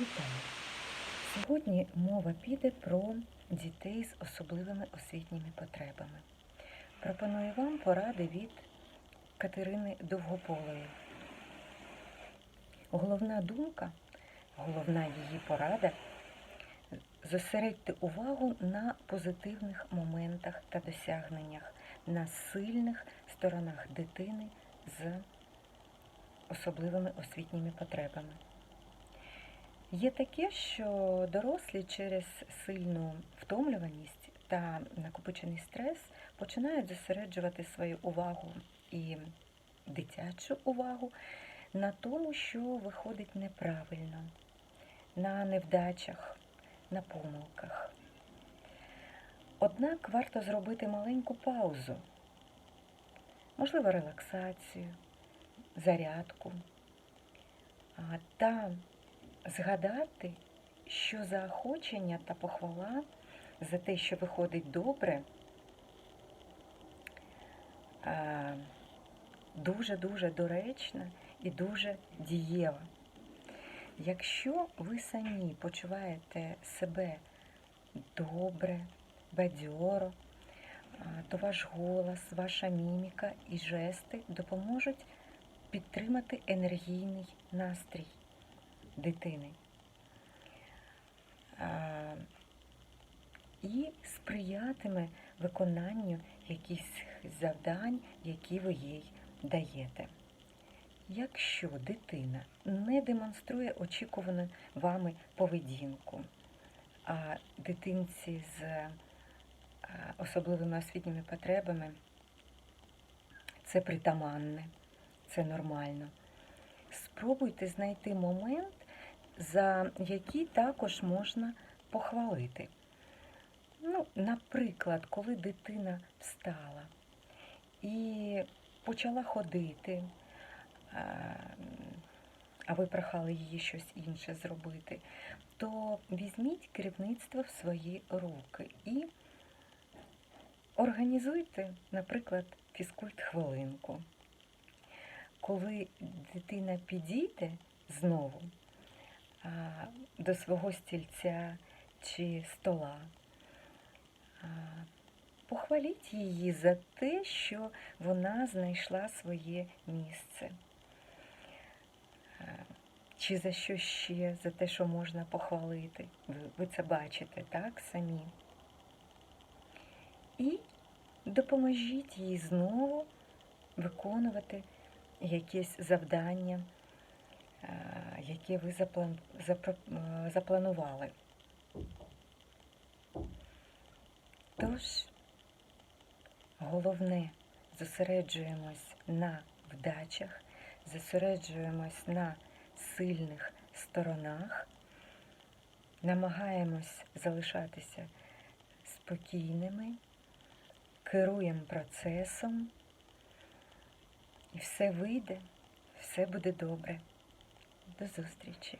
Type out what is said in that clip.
Вітаю! Сьогодні мова піде про дітей з особливими освітніми потребами. Пропоную вам поради від Катерини Довгополої. Головна думка, головна її порада зосередьте увагу на позитивних моментах та досягненнях, на сильних сторонах дитини з особливими освітніми потребами. Є таке, що дорослі через сильну втомлюваність та накопичений стрес починають зосереджувати свою увагу і дитячу увагу на тому, що виходить неправильно, на невдачах, на помилках. Однак варто зробити маленьку паузу, можливо, релаксацію, зарядку та згадати, що заохочення та похвала за те, що виходить добре, дуже-дуже доречна і дуже дієва. Якщо ви самі почуваєте себе добре, бадьоро, то ваш голос, ваша міміка і жести допоможуть підтримати енергійний настрій дитини і сприятиме виконанню якихось завдань, які ви їй даєте. Якщо дитина не демонструє очікувану вами поведінку, а дитинці з особливими освітніми потребами це притаманне, це нормально. Спробуйте знайти момент, за який також можна похвалити. Ну, наприклад, коли дитина встала і почала ходити, а, ви прохали її щось інше зробити, то візьміть керівництво в свої руки і організуйте, наприклад, фізкульт-хвилинку. Коли дитина підійде знову до свого стільця чи стола, похваліть її за те, що вона знайшла своє місце. Чи за що ще, за те, що можна похвалити. Ви, це бачите, так, самі. І допоможіть їй знову виконувати якесь завдання, е, яке ви заплан- запро- е, запланували. Тож, головне, зосереджуємось на вдачах, зосереджуємось на сильних сторонах, намагаємось залишатися спокійними, керуємо процесом. І все вийде, все буде добре. До зустрічі!